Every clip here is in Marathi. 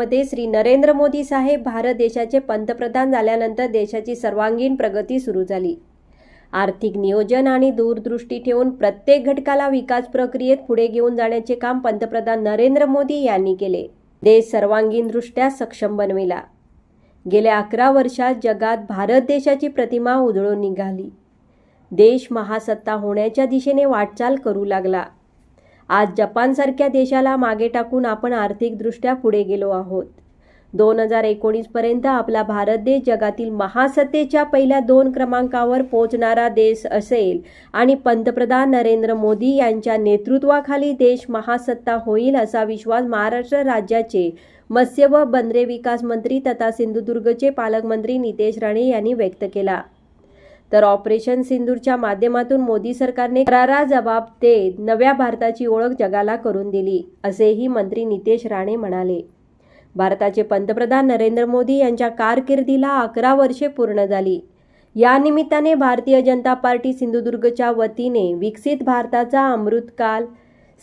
यामध्ये श्री नरेंद्र मोदी साहेब भारत देशाचे पंतप्रधान झाल्यानंतर देशाची सर्वांगीण प्रगती सुरू झाली. आर्थिक नियोजन आणि दूरदृष्टी ठेवून प्रत्येक घटकाला विकास प्रक्रियेत पुढे घेऊन जाण्याचे काम पंतप्रधान नरेंद्र मोदी यांनी केले. देश सर्वांगीणदृष्ट्या सक्षम बनविला. गेल्या अकरा वर्षात जगात भारत देशाची प्रतिमा उधळून निघाली. देश महासत्ता होण्याच्या दिशेने वाटचाल करू लागला. आज जपानसारख्या देशाला मागे टाकून आपण आर्थिकदृष्ट्या पुढे गेलो आहोत. दोन हजार एकोणीसपर्यंत आपला भारत देश जगातील महासत्तेच्या पहिल्या दोन क्रमांकावर पोहोचणारा देश असेल आणि पंतप्रधान नरेंद्र मोदी यांच्या नेतृत्वाखाली देश महासत्ता होईल असा विश्वास महाराष्ट्र राज्याचे मत्स्य व बंदरे विकास मंत्री तथा सिंधुदुर्गचे पालकमंत्री नितेश राणे यांनी व्यक्त केला. तर ऑपरेशन सिंदूरच्या माध्यमातून मोदी सरकारने करारा जबाब देत नव्या भारताची ओळख जगाला करून दिली असेही मंत्री नितेश राणे म्हणाले. भारताचे पंतप्रधान नरेंद्र मोदी यांच्या कारकिर्दीला अकरा वर्षे पूर्ण झाली. या निमित्ताने भारतीय जनता पार्टी सिंधुदुर्गच्या वतीने विकसित भारताचा अमृतकाल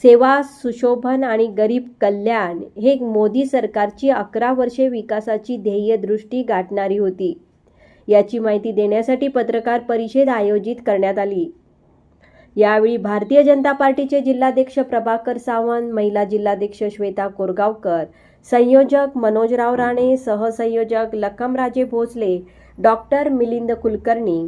सेवा सुशोभन आणि गरीब कल्याण हे मोदी सरकारची अकरा वर्षे विकासाची ध्येयदृष्टी गाठणारी होती. याची माहिती देण्यासाठी पत्रकार परिषद आयोजित करण्यात आली. यावेळी भारतीय जनता पार्टीचे जिल्हाध्यक्ष प्रभाकर सावंत महिला जिल्हाध्यक्ष श्वेता कोरगावकर संयोजक मनोजराव राणे सहसंयोजक लखमराजे भोसले डॉक्टर मिलिंद कुलकर्णी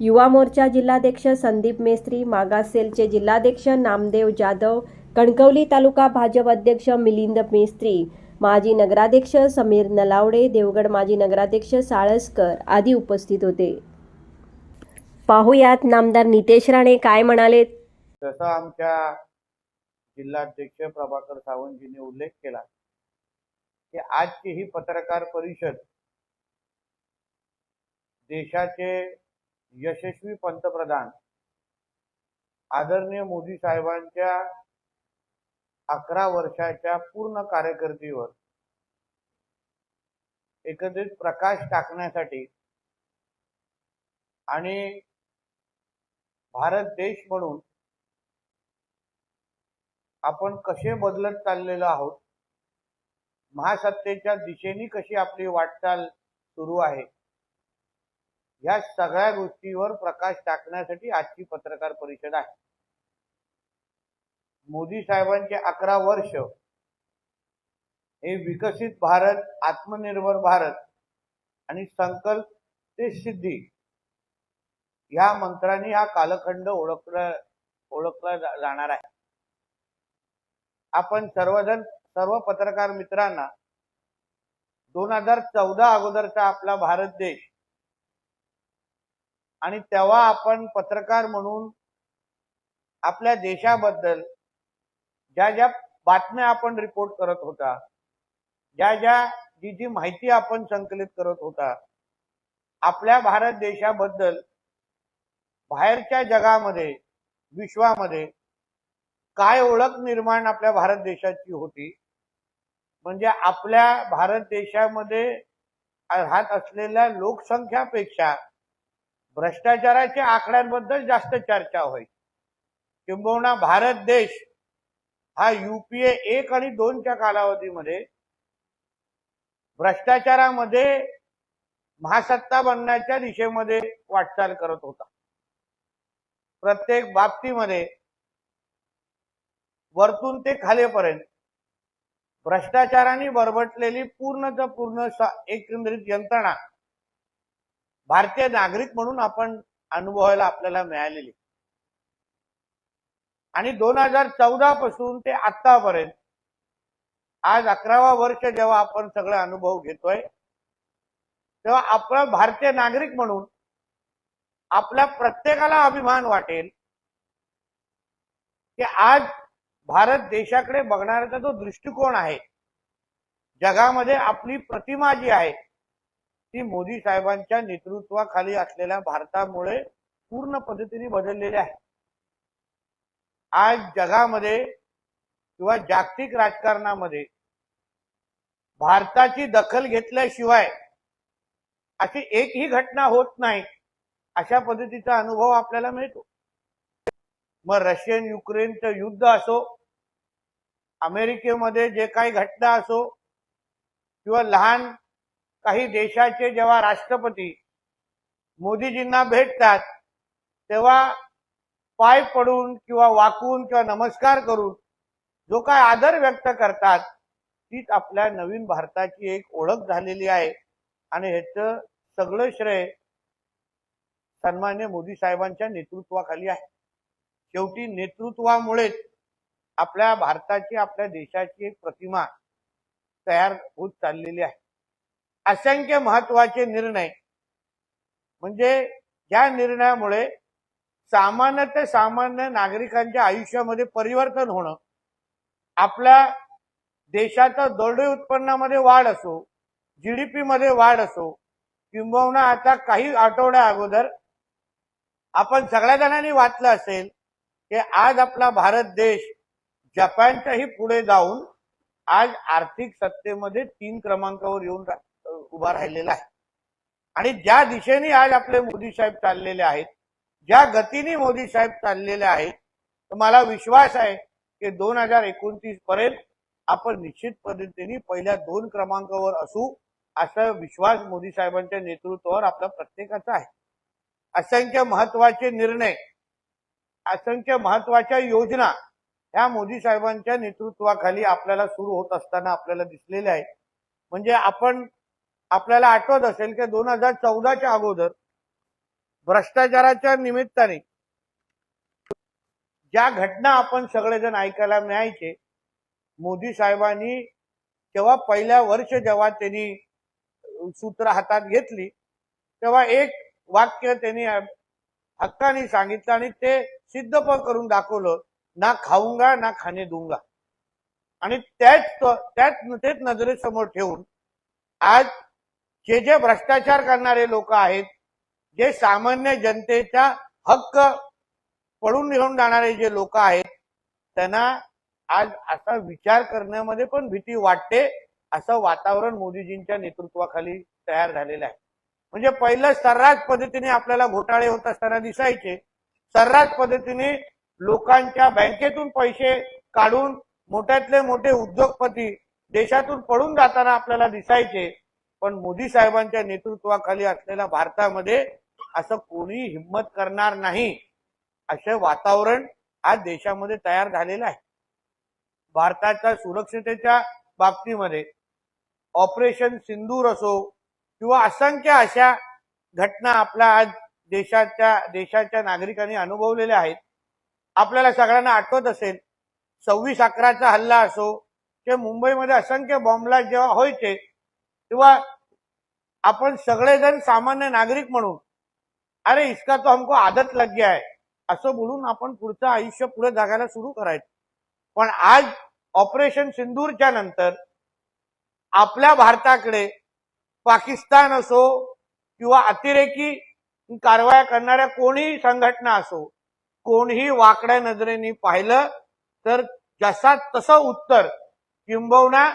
युवा मोर्चा जिल्हाध्यक्ष संदीप मेस्त्री मागास सेलचे जिल्हाध्यक्ष नामदेव जाधव कणकवली तालुका भाजप अध्यक्ष मिलिंद मेस्त्री माजी नगराध्यक्ष समीर नलावडे देवगड माजी नगराध्यक्ष साळसकर आदी उपस्थित होते. पाहुयात नामदार नितेश राणे काय म्हणाले? जसं आमच्या जिल्हाध्यक्ष प्रभाकर सावंतजीने उल्लेख केला की आजची ही पत्रकार परिषद देशाचे यशस्वी पंतप्रधान आदरणीय मोदी साहेबांच्या अकरा वर्षाच्या पूर्ण कार्यकर्तीवर एकत्रित प्रकाश टाकण्यासाठी आणि भारत देश म्हणून आपण कसे बदलत चाललेलो आहोत महासत्तेच्या दिशेने कशी आपली वाटचाल सुरू आहे या सगळ्या गोष्टीवर प्रकाश टाकण्यासाठी आजची पत्रकार परिषद आहे. मोदी साहेबांचे अकरा वर्ष हे विकसित भारत आत्मनिर्भर भारत आणि संकल्प ते सिद्धी या मंत्राने हा कालखंड ओळखला ओळखला जाणार आहे. आपण सर्वजण सर्व पत्रकार मित्रांना दोन हजार चौदा अगोदरचा आपला भारत देश आणि तेव्हा आपण पत्रकार म्हणून आपल्या देशाबद्दल ज्या ज्या बातम्या आपण रिपोर्ट करत होता ज्या ज्या जी जी माहिती आपण संकलित करत होता आपल्या भारत देशाबद्दल बाहेरच्या जगामध्ये विश्वामध्ये काय ओळख निर्माण आपल्या भारत देशाची होती? म्हणजे आपल्या भारत देशामध्ये राहत असलेल्या लोकसंख्यापेक्षा भ्रष्टाचाराच्या आकड्यांबद्दल जास्त चर्चा होईल किंबहुना भारत देश हा युपीए एक आणि दोनच्या कालावधीमध्ये भ्रष्टाचारामध्ये महासत्ता बनण्याच्या दिशेमध्ये वाटचाल करत होता. प्रत्येक बाबतीमध्ये वरतून ते खालेपर्यंत भ्रष्टाचाराने बरबटलेली पूर्णच पूर्ण एकंदरीत यंत्रणा भारतीय नागरिक म्हणून आपण अनुभवायला आपल्याला मिळालेली. आणि दोन हजार चौदा पासून ते आतापर्यंत आज अकरावा वर्ष जेव्हा आपण सगळे अनुभव घेतोय तेव्हा आपण भारतीय नागरिक म्हणून आपल्या प्रत्येकाला अभिमान वाटेल की आज भारत देशाकडे बघणाऱ्याचा जो दृष्टिकोन आहे जगामध्ये आपली प्रतिमा जी आहे ती मोदी साहेबांच्या नेतृत्वाखाली असलेल्या भारतामुळे पूर्ण पद्धतीने बदललेली आहे. आज जगामध्ये किंवा जागतिक राजकारणामध्ये भारताची दखल घेतल्याशिवाय अशी एकही घटना होत नाही अशा पद्धतीचा अनुभव आपल्याला मिळतो. मग रशियन युक्रेनचं युद्ध असो अमेरिकेमध्ये जे काही घटना असो किंवा लहान काही देशाचे जेव्हा राष्ट्रपती मोदीजींना भेटतात तेव्हा पाय पडून किंवा वाकून किंवा नमस्कार करून जो काय आदर व्यक्त करतात तीच आपल्या नवीन भारताची एक ओळख झालेली आहे. आणि ह्याचं सगळं श्रेय सन्मान्य मोदी साहेबांच्या नेतृत्वाखाली आहे. शेवटी नेतृत्वामुळेच आपल्या भारताची आपल्या देशाची एक प्रतिमा तयार होत चाललेली आहे. असंख्य महत्त्वाचे निर्णय म्हणजे ज्या निर्णयामुळे सामान्य ते सामान्य नागरिकांच्या आयुष्यामध्ये परिवर्तन होणं आपल्या देशाचं दरडे उत्पन्नामध्ये वाढ असो जीडीपी मध्ये वाढ असो किंबहुना आता काही आठवड्या अगोदर आपण सगळ्या जणांनी वाचलं असेल की आज आपला भारत देश जपानच्याही पुढे जाऊन आज आर्थिक सत्तेमध्ये तीन क्रमांकावर येऊन उभा राहिलेला आहे. आणि ज्या दिशेने आज आपले मोदी साहेब चाललेले आहेत ज्या गतीने मोदी साहेब चाललेले आहेत तर मला विश्वास आहे की दोन हजार एकोणतीस पर्यंत आपण निश्चित पद्धतीने पहिल्या दोन क्रमांकावर असू असा विश्वास मोदी साहेबांच्या नेतृत्वावर आपला प्रत्येकाचा आहे. असंख्य महत्त्वाचे निर्णय असंख्य महत्त्वाच्या योजना ह्या मोदी साहेबांच्या नेतृत्वाखाली आपल्याला सुरू होत असताना आपल्याला दिसलेल्या आहेत. म्हणजे आपण आपल्याला आठवत असेल की दोन हजार चौदाच्या अगोदर भ्रष्टाचाराच्या निमित्ताने. ज्या घटना आपण सगळेजण ऐकायला मिळायचे मोदी साहेबांनी तेव्हा पहिल्या वर्ष जेव्हा त्यांनी सूत्र हातात घेतली तेव्हा एक वाक्य त्यांनी हक्काने सांगितलं आणि ते सिद्ध पण करून दाखवलं ना खाऊंगा ना खाणे दूंगा. आणि त्याच त्याच तेच नजरेसमोर ठेवून आज जे जे भ्रष्टाचार करणारे लोक आहेत जे सामान्य जनतेचा हक्क पडून निघून जाणारे जे लोक आहेत त्यांना आज असा विचार करण्यामध्ये पण भीती वाटते असं वातावरण मोदीजींच्या नेतृत्वाखाली तयार झालेलं आहे. म्हणजे पहिलं सर्रास पद्धतीने आपल्याला घोटाळे होत असताना दिसायचे. सर्रास पद्धतीने लोकांच्या बँकेतून पैसे काढून मोठ्यातले मोठे उद्योगपती देशातून पळून जाताना आपल्याला दिसायचे. पण मोदी साहेबांच्या नेतृत्वाखाली असलेल्या भारतामध्ये असं कोणी हिंमत करणार नाही असे वातावरण आज देशामध्ये तयार झालेलं आहे. भारताच्या सुरक्षतेच्या बाबतीमध्ये ऑपरेशन सिंदूर असो किंवा असंख्य अशा घटना आपल्या आज देशाच्या देशाच्या नागरिकांनी अनुभवलेल्या आहेत. आपल्याला सगळ्यांना आठवत असेल सव्वीस अकराचा हल्ला असो ते मुंबईमध्ये असंख्य बॉम्बला जेव्हा व्हायचे किंवा आपण सगळेजण सामान्य नागरिक म्हणून अरे इसका तो हमको आदत लग गया है. असं बोलून आपण पुढचं आयुष्य पुढे जगायला सुरू करायचं. पण आज ऑपरेशन सिंदूरच्या नंतर आपल्या भारताकडे पाकिस्तान असो किंवा अतिरेकी कारवाया करणाऱ्या कोणीही संघटना असो कोणीही वाकड्या नजरेने पाहिलं तर जसा तसं उत्तर किंबहुना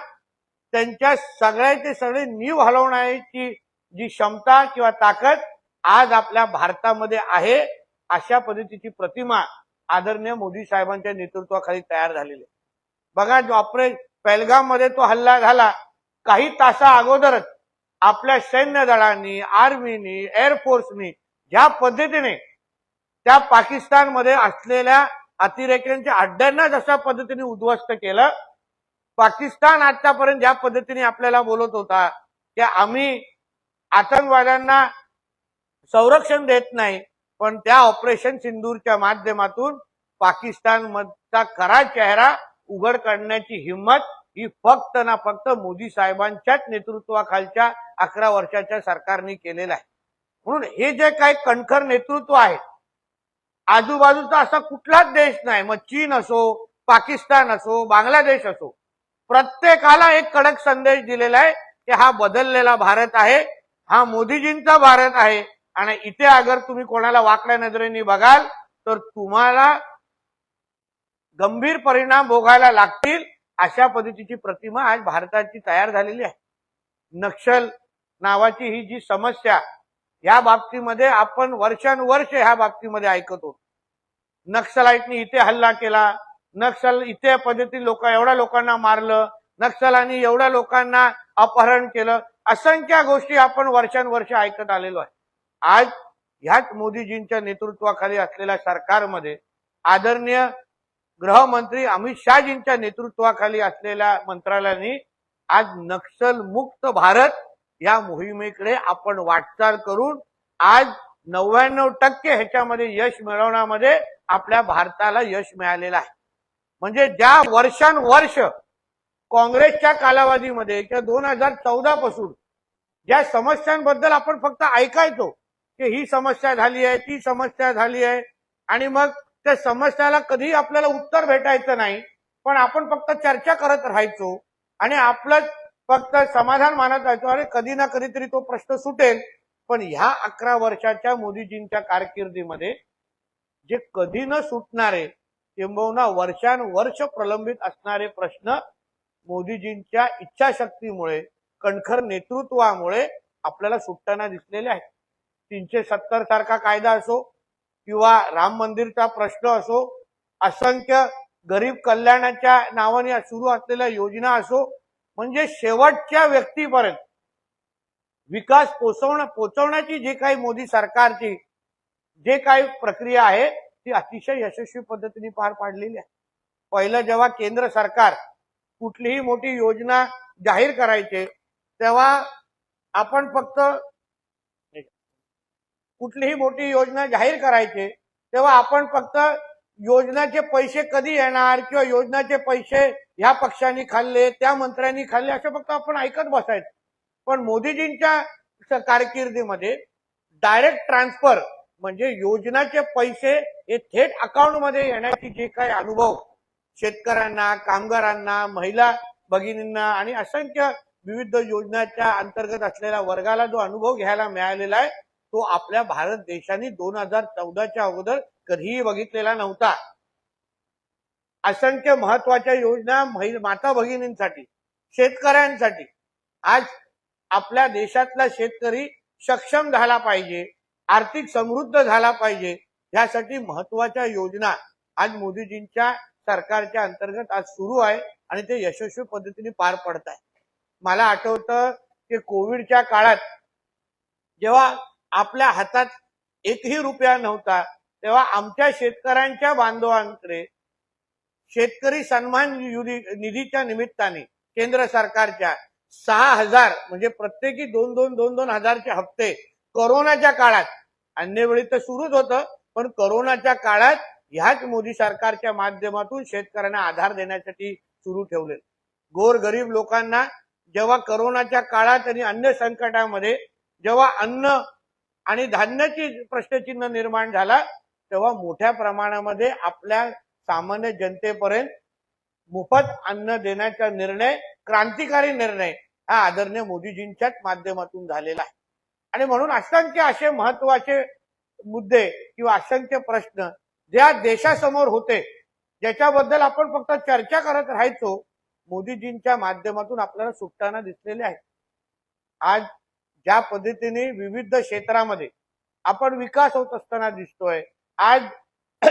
त्यांच्या सगळ्याचे सगळे नीव हलवण्याची जी क्षमता किंवा ताकद आज आपल्या भारतामध्ये आहे अशा पद्धतीची प्रतिमा आदरणीय मोदी साहेबांच्या नेतृत्वाखाली तयार झालेली बघा जो ऑपरेशन पेलगाममध्ये तो हल्ला झाला काही तासा अगोदरच आपल्या सैन्य दलांनी आर्मीनी एअरफोर्सनी ज्या पद्धतीने त्या पाकिस्तानमध्ये असलेल्या अतिरेक्यांच्या अड्ड्यांना जशा पद्धतीने उद्ध्वस्त केलं पाकिस्तान आतापर्यंत ज्या पद्धतीने आपल्याला बोलत होता की आम्ही आतंकवाद्यांना संरक्षण देत नाही पण त्या ऑपरेशन सिंदूरच्या माध्यमातून पाकिस्तान मधचा खरा चेहरा उघड करण्याची हिंमत ही फक्त ना फक्त मोदी साहेबांच्याच नेतृत्वाखालच्या अकरा वर्षाच्या सरकारने केलेलं आहे. म्हणून हे जे काही कणखर नेतृत्व आहे आजूबाजूचा असा कुठलाच देश नाही मग चीन असो पाकिस्तान असो बांगलादेश असो प्रत्येकाला एक कडक संदेश दिलेला आहे की हा बदललेला भारत आहे हा मोदीजींचा भारत आहे. आणि इथे अगर तुम्ही कोणाला वाकड्या नजरेने बघाल तर तुम्हाला गंभीर परिणाम भोगायला लागतील अशा पद्धतीची प्रतिमा आज भारताची तयार झालेली आहे. नक्षल नावाची ही जी समस्या या बाबतीमध्ये आपण वर्षानुवर्ष ह्या बाबतीमध्ये ऐकतो नक्षलाईटनी इथे हल्ला केला नक्षल इथे पद्धती लोक एवढ्या लोकांना मारलं नक्षलांनी एवढ्या लोकांना अपहरण केलं असंख्य गोष्टी आपण वर्षानुवर्ष ऐकत आलेलो आहे. आज ह्याच मोदीजींच्या नेतृत्वाखाली असलेल्या सरकारमध्ये आदरणीय गृहमंत्री अमित शहाजींच्या नेतृत्वाखाली असलेल्या मंत्रालयाने आज नक्षल मुक्त भारत या मोहिमेकडे आपण वाटचाल करून आज नव्याण्णव टक्के ह्याच्यामध्ये यश मिळवण्यामध्ये आपल्या भारताला यश मिळालेलं आहे. म्हणजे ज्या वर्षानुवर्ष काँग्रेसच्या कालावधीमध्ये किंवा दोन हजार चौदा पासून ज्या समस्यांबद्दल आपण फक्त ऐकायचो की ही समस्या झाली आहे ती समस्या झाली आहे आणि मग त्या समस्याला कधी आपल्याला उत्तर भेटायचं नाही पण आपण फक्त चर्चा करत राहायचो आणि आपलं फक्त समाधान मानत राहायचो अरे कधी ना कधीतरी तो प्रश्न सुटेल. पण ह्या अकरा वर्षाच्या मोदीजींच्या कारकिर्दीमध्ये जे कधी न सुटणारे किंबहुना वर्षानुवर्ष प्रलंबित असणारे प्रश्न मोदीजींच्या इच्छाशक्तीमुळे कणखर नेतृत्वामुळे आपल्याला सुटताना दिसलेले आहेत. तीनशे सत्तर सारखा कायदा असो किंवा राम मंदिरचा प्रश्न असो असंख्य गरीब कल्याणाच्या नावाने सुरू असलेल्या योजना असो म्हणजे शेवटच्या व्यक्तीपर्यंत विकास पोचवणं पोचवण्याची जी काही मोदी सरकारची जे काही प्रक्रिया आहे ती अतिशय यशस्वी पद्धतीने पार पाडलेली आहे. पहिलं जेव्हा केंद्र सरकार कुठलीही मोठी योजना जाहीर करायचे तेव्हा आपण फक्त कुठलीही मोठी योजना जाहीर करायचे तेव्हा आपण फक्त योजनाचे पैसे कधी येणार किंवा योजनाचे पैसे ह्या पक्षांनी खाल्ले त्या मंत्र्यांनी खाल्ले असं फक्त आपण ऐकत बसायचं. पण मोदीजींच्या कारकिर्दीमध्ये डायरेक्ट ट्रान्सफर म्हणजे योजनाचे पैसे हे थेट अकाउंटमध्ये येण्याची जे काही अनुभव शेतकऱ्यांना कामगारांना महिला भगिनींना आणि असंख्य विविध योजनाच्या अंतर्गत असलेल्या वर्गाला जो अनुभव घ्यायला मिळालेला आहे तो आपल्या भारत देशाने दोन हजार चौदाच्या अगोदर कधीही बघितलेला नव्हता. असंख्य महत्त्वाच्या योजना माता भगिनींसाठी शेतकऱ्यांसाठी आज आपल्या देशातला शेतकरी सक्षम झाला पाहिजे. आर्थिक समृद्ध झाला पाहिजे. यासाठी महत्त्वाच्या योजना आज मोदीजींच्या सरकारच्या अंतर्गत आज सुरू आहे आणि ते यशस्वी पद्धतीने पार पडत आहे. मला आठवतं की कोविडच्या काळात जेव्हा आपल्या हातात एकही रुपया नव्हता तेव्हा आमच्या शेतकऱ्यांच्या बांधवांकडे शेतकरी सन्मान निधीच्या निमित्ताने केंद्र सरकारच्या सहा हजार म्हणजे प्रत्येकी दोन दोन दोन दोन हजारचे हप्ते कोरोनाच्या काळात. अन्य वेळी तर सुरूच होतं पण कोरोनाच्या काळात ह्याच मोदी सरकारच्या माध्यमातून शेतकऱ्यांना आधार देण्यासाठी सुरू ठेवले गोर गरीब लोकांना जेव्हा करोनाच्या काळात आणि अन्य संकटामध्ये जेव्हा अन्न आणि धान्याची प्रश्नचिन्ह निर्माण झाला तेव्हा मोठ्या प्रमाणामध्ये आपल्या सामान्य जनतेपर्यंत मोफत अन्न देण्याचा निर्णय क्रांतिकारी निर्णय हा आदरणीय मोदीजींच्याच माध्यमातून झालेला आहे. आणि म्हणून असंख्य असे महत्त्वाचे मुद्दे किंवा असंख्य प्रश्न ज्या देशासमोर होते ज्याच्याबद्दल आपण फक्त चर्चा करत राहायचो मोदीजींच्या माध्यमातून आपल्याला सुटताना दिसलेले आहे. आज ज्या पद्धतीने विविध क्षेत्रामध्ये आपण विकास होत असताना दिसतोय आज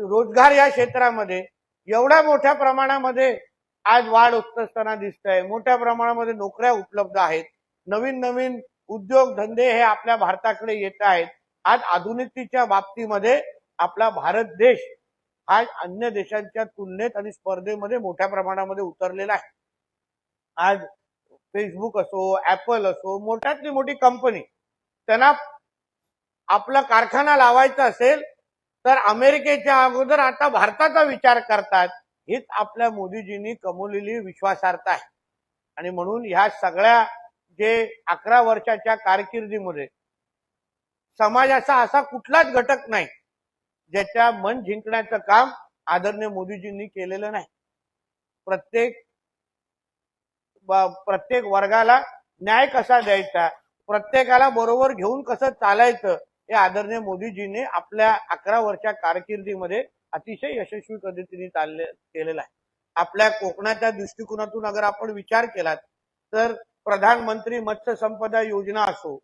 रोजगार या क्षेत्रामध्ये एवढ्या मोठ्या प्रमाणामध्ये आज वाढ होत असताना दिसत आहे मोठ्या प्रमाणामध्ये नोकऱ्या उपलब्ध आहेत. नवीन नवीन उद्योग धंदे हे आपल्या भारताकडे येत आहेत. आज आधुनिकतेच्या बाबतीमध्ये आपला भारत देश आज अन्य देशांच्या तुलनेत आणि स्पर्धेमध्ये मोठ्या प्रमाणामध्ये उतरलेला आहे. आज फेसबुक असो ऍपल असो मोठ्यातली मोठी कंपनी त्यांना आपला कारखाना लावायचा असेल तर अमेरिकेच्या अगोदर आता भारताचा विचार करतात हीच आपल्या मोदीजींनी कमवलेली विश्वासार्हता आहे. आणि म्हणून ह्या सगळ्या जे अकरा वर्षाच्या कारकिर्दीमध्ये समाजाचा असा कुठलाच घटक नाही ज्याच्या मन जिंकण्याचं काम आदरणीय मोदीजींनी केलेलं नाही. प्रत्येक प्रत्येक वर्गाला न्याय कसा द्यायचा प्रत्येकाला बरोबर घेऊन कसं चालायचं हे आदरणीय मोदीजींनी आपल्या अकरा वर्षा कारकिर्दीमध्ये अतिशय यशस्वी पद्धतीने चालले केलेलं आहे. आपल्या कोकणाच्या दृष्टिकोनातून अगर आपण विचार केलात तर प्रधानमंत्री मत्स्य संपदा योजना असो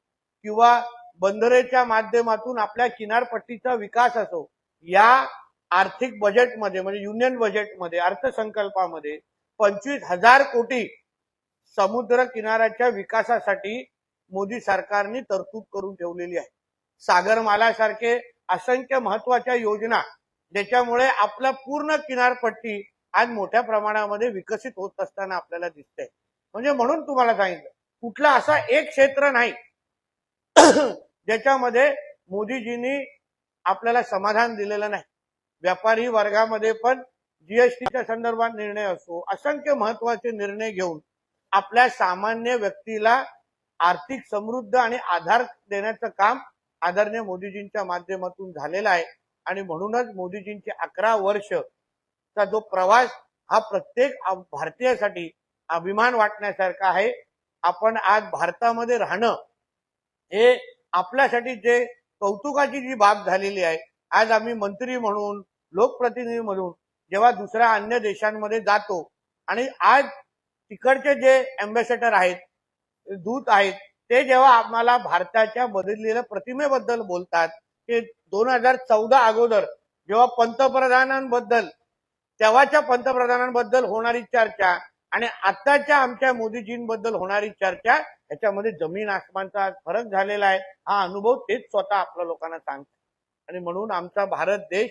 किंवा बंदरेच्या माध्यमातून आपल्या किनारपट्टीचा विकास असो या आर्थिक बजेटमध्ये म्हणजे युनियन बजेटमध्ये अर्थसंकल्पामध्ये पंचवीस हजार कोटी समुद्र किनाऱ्याच्या विकासासाठी मोदी सरकारने तरतूद करून ठेवलेली आहे. सागरमालासारखे असंख्य महत्त्वाच्या योजना ज्याच्यामुळे आपला पूर्ण किनारपट्टी आज मोठ्या प्रमाणामध्ये विकसित होत असताना आपल्याला दिसतंय. म्हणजे म्हणून तुम्हाला सांगितलं. कुठला असा एक क्षेत्र नाही. ज्याच्यामध्ये मोदीजींनी आपल्याला समाधान दिलेलं नाही. व्यापारी वर्गामध्ये पण जीएसटीच्या संदर्भात निर्णय असो असंख्य महत्त्वाचे निर्णय घेऊन आपल्या सामान्य व्यक्तीला आर्थिक समृद्ध आणि आधार देण्याचं काम आदरणीय मोदीजींच्या माध्यमातून झालेलं आहे. आणि म्हणूनच मोदीजींचे अकरा वर्ष चा जो प्रवास हा प्रत्येक भारतीयासाठी अभिमान वाटण्यासारखं आहे. आपण आज भारतामध्ये राहणं हे आपल्यासाठी जे कौतुकाची जी बाब झालेली आहे आज आम्ही मंत्री म्हणून लोकप्रतिनिधी म्हणून जेव्हा दुसऱ्या अन्य देशांमध्ये जातो आणि आज तिकडचे जे अम्बॅसेडर आहेत दूत आहेत ते जेव्हा आम्हाला भारताच्या बदललेल्या प्रतिमेबद्दल बोलतात ते दोन हजार चौदा अगोदर जेव्हा पंतप्रधानांबद्दल तेव्हाच्या पंतप्रधानांबद्दल होणारी चर्चा आणि आताच्या आमच्या मोदीजींबद्दल होणारी चर्चा याच्यामध्ये जमीन आसमानचा फरक झालेला आहे. हा अनुभव तेच स्वतः आपल्या लोकांना सांगतात आणि म्हणून आमचा भारत देश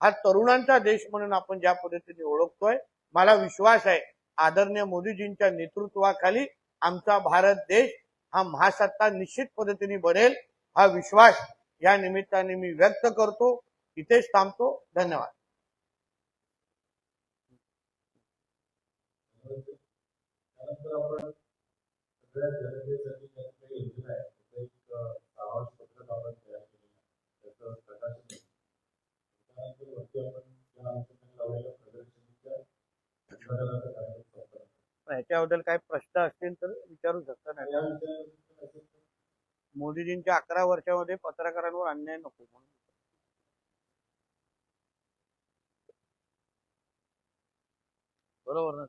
हा तरुणांचा देश म्हणून आपण ज्या पद्धतीने ओळखतोय मला विश्वास आहे आदरणीय मोदीजींच्या नेतृत्वाखाली आमचा भारत देश हा महासत्ता निश्चित पद्धतीने बनेल हा विश्वास या निमित्ताने मी व्यक्त करतो. इथेच थांबतो. धन्यवाद. त्यानंतर आपण सगळ्या जनतेसाठी काही योजना आहेत त्याचं एक सारांश पत्रक आपण तयार केलेलं आहे. त्याचं प्रकाशन आहे. त्यानंतर वरती आपण या अनुषंगाने लावलेल्या प्रदर्शनीच्या उद्घाटनाचा कार्यक्रम. याच्याबद्दल काही प्रश्न असतील तर विचारू शकता या मोदीजींच्या अकरा वर्षामध्ये पत्रकारांवर अन्याय नको म्हणून. बरोबर ना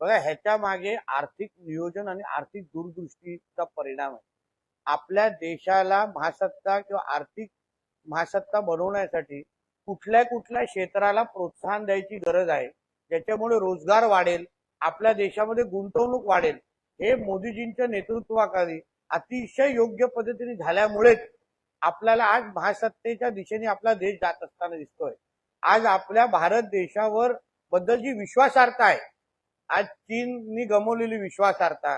बघा ह्याच्या मागे आर्थिक नियोजन आणि आर्थिक दूरदृष्टीचा परिणाम आहे. आपल्या देशाला महासत्ता किंवा आर्थिक महासत्ता बनवण्यासाठी कुठल्या कुठल्या क्षेत्राला प्रोत्साहन द्यायची गरज आहे ज्याच्यामुळे रोजगार वाढेल आपल्या देशामध्ये गुंतवणूक वाढेल हे मोदीजींच्या नेतृत्वाखाली अतिशय योग्य पद्धतीने झाल्यामुळेच आपल्याला आज महासत्तेच्या दिशेने आपला देश जात असताना दिसतोय. आज आपल्या भारत देशावर बद्दल जी विश्वासार्हता आहे. आज चीननी गमवलेली विश्वासार्हता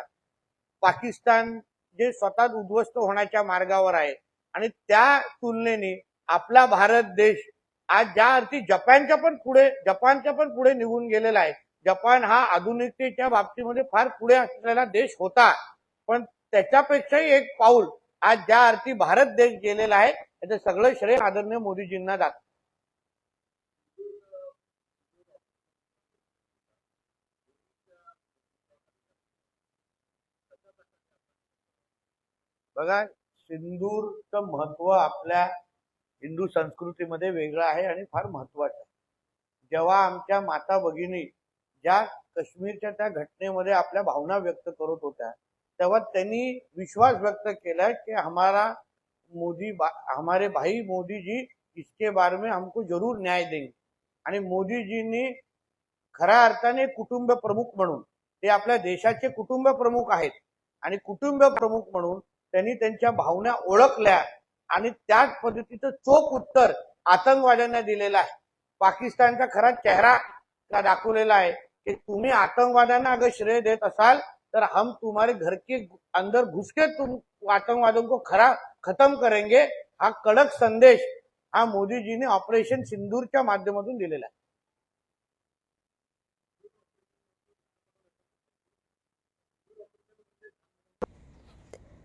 पाकिस्तान जे स्वतः उद्ध्वस्त होण्याच्या मार्गावर आहे आणि त्या तुलनेने आपला भारत देश आज ज्या अर्थी जपानच्या पण पुढे जपानच्या पण पुढे निघून गेलेला आहे. जपान हा आधुनिकतेच्या बाबतीमध्ये फार पुढे असलेला देश होता. पण त्याच्यापेक्षाही एक पाऊल आज ज्या अर्थी भारत देश गेलेला आहे त्याचं सगळं श्रेय आदरणीय मोदीजींना जात. बघा सिंदूरचं महत्त्व आपल्या हिंदू संस्कृतीमध्ये वेगळं आहे आणि फार महत्वाचं आहे. जेव्हा आमच्या माता भगिनी ज्या काश्मीरच्या त्या घटनेमध्ये आपल्या भावना व्यक्त करत होत्या तेव्हा त्यांनी विश्वास व्यक्त केला की हमारा मोदी बा- हमारे भाई मोदी जी इसके बारे में हमको जरूर न्याय देंगे. आणि मोदीजींनी खऱ्या अर्थाने कुटुंब प्रमुख म्हणून ते आपल्या देशाचे कुटुंब प्रमुख आहेत. आणि कुटुंब प्रमुख म्हणून त्यांनी त्यांच्या भावना ओळखल्या आणि त्याच पद्धतीचं चोख उत्तर आतंकवाद्यांना दिलेलं आहे. पाकिस्तानचा खरा चेहरा दाखवलेला आहे? की तुम्ही आतंकवाद्यांना अगर श्रेय देत असाल तर हम तुम्हारे घर के अंदर घुस के तुम आतंकवादों को खरा खत्म करेंगे हा कडक संदेश हा मोदीजीने ऑपरेशन सिंदूरच्या माध्यमातून दिलेला आहे.